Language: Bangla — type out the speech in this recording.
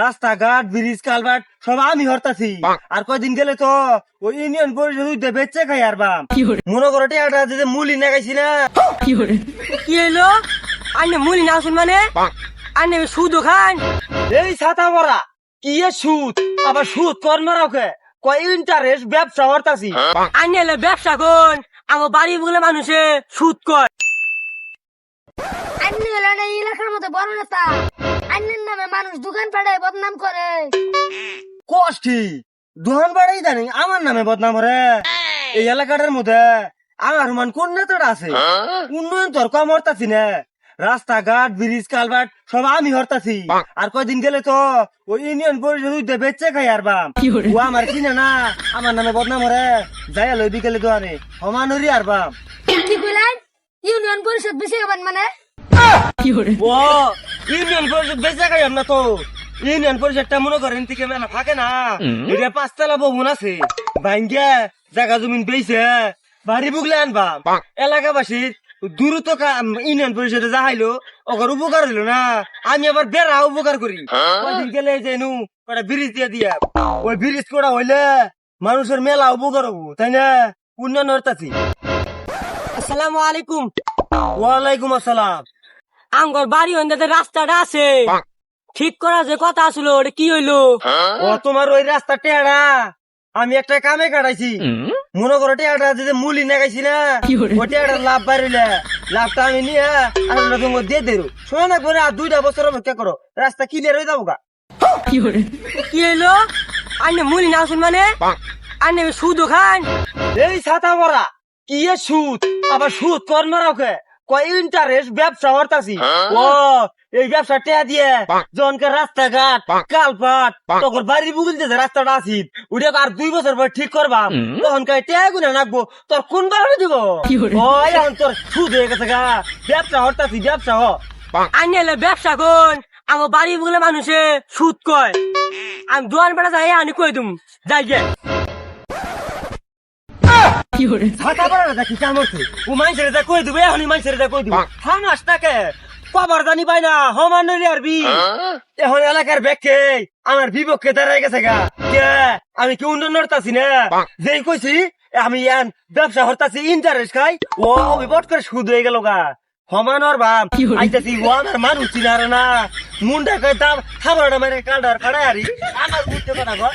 রাস্তাঘাট ব্রিজ কালভার্ট সব আমি হরতাছি। আর কয়দিন গেলে তো ওই ইউনিয়ন পরিষদ বেচে খাই আর বাম মনে করো টিয়াটা যে মুলি না? গাইছি না কি হইল? আনে মুলি না শুন মানে? আনে সুদ খান। এই ছাতা বড়া কি এ সুদ? আবার সুদ কর মারাওকে কয় ইন্টারেস্ট ব্যবসা হরতাছি। আনে এলে ব্যবসা কোন আমার বাড়ি বলে মানুষে সুদ কর আন্নি এলাকার মধ্যে বড় নেতা। আন্নের নামে মানুষ দোকান পাড়ায় বদনাম করে। কষ্টি দোহান বাড়াই জানি আমার নামে বদনাম রে এই এলাকাটার মধ্যে আমার মান কোন নেতাটা আছে? উন্নয়ন তোর কম হরতাছি না। রাস্তাঘাট ব্রিজ কালভার্ট সব আমি হরতাছি। আর কয়দিন গেলে তো ওই ইউনিয়ন পরিষদ উঠতে বেচে খাই আর বাম ও আমার কিনে না আমার নামে বদনাম হরে যাই লই বিকেলে দোয়ানে সমানরি আর বাম কি কইলেন? ইউনিয়ন পরিষদ বেশি হবেন মানে? ও ইউনিয়ন পরিষদ বেচে খাই না তো। ইউনিয়ন পরিষদটা মনে করেন থেকে মেলা থাকে না। এটা পাঁচতলা ভবন আছে। ভাঙ্গে জায়গা জমিন বেইছে। বাড়ি বুগলে আনবাম এলাকাবাসীর দ্রুত ইউনিয়ন পরিষদে যাহাইলো ওগর উপকার হইল না। আমি আবার বেড়া উপকার করি। কদিন গেলে যে নু কটা ব্রিজ দিয়ে দিয়া। ওই ব্রিজ করা হইলে মানুষের মেলা উপকার হব তাই না? উন্নয়ন হরতাছি আসসালামু আলাইকুম। ওয়ালাইকুম আসসালাম। আঙ্গর বাড়ি হইতে রাস্তাটা আছে। ঠিক করা যে কথা আসলো ওটা কি হইল? ও তোমার ওই রাস্তা টেড়া আমি একটা কামে কাটাইছি। মনে করো টেড়া যে মুলি না গাইছি না ওই টেড়ার লাভ বাড়িলে লাভটা আমি নিয়ে আর তোমাকে দিয়ে দেরো শোনো না করে আর দুইটা বছর অপেক্ষা করো রাস্তা ক্লিয়ার হয়ে যাব গা। কি হইল? আনে মুলি না শুন মানে? আনে সুদ খান। এই ছাতা বড়া কি এ সুদ? আবার সুদ কর মারাওকে কয় ইন্টারেস্ট ব্যবসা হরতাছি ও এই ব্যবসা টেয়া দিয়ে জনকে রাস্তাঘাট কালপাট তখন বাড়ি বুগুল যে রাস্তাটা আছি ওটা আর দুই বছর পর ঠিক করবা তখন কয় টেয়া গুনে নাকবো তোর কোন বারে দিব? ও এখন তোর সুদ হয়ে গেছে গা। ব্যবসা হরতাছি ব্যবসা হ। আনে ব্যবসা কোন আমার বাড়ি বলে মানুষে সুদ কয়। আমি দোয়ান বেড়া যাই আনি কই দুম। যাই গে। ছাতা বড়া দেখি কেমন ও মানুষের যা কই দিবে? এখনই মানুষের যা কই দিব? থামাস নাকে কবার জানি পাই না হমান আরবি এখন এলাকার ব্যাগকে আমার বিপক্ষে দাঁড়াই গেছে গা। কে? আমি কি উন্নয়ন হরতাছি না? যেই কইছি আমি ইয়ান ব্যবসা হরতাছি ইন্টারেস্ট খাই। ও বিপদ করে সুদ হয়ে গেল গা। সমান ওর বাপ। আইতাছি ও আমার মানুষ চিনার না। মুন্ডা কই দাম খাবার মানে কান্ডার কাড়াই আরি। আমার বুঝতে পারা গো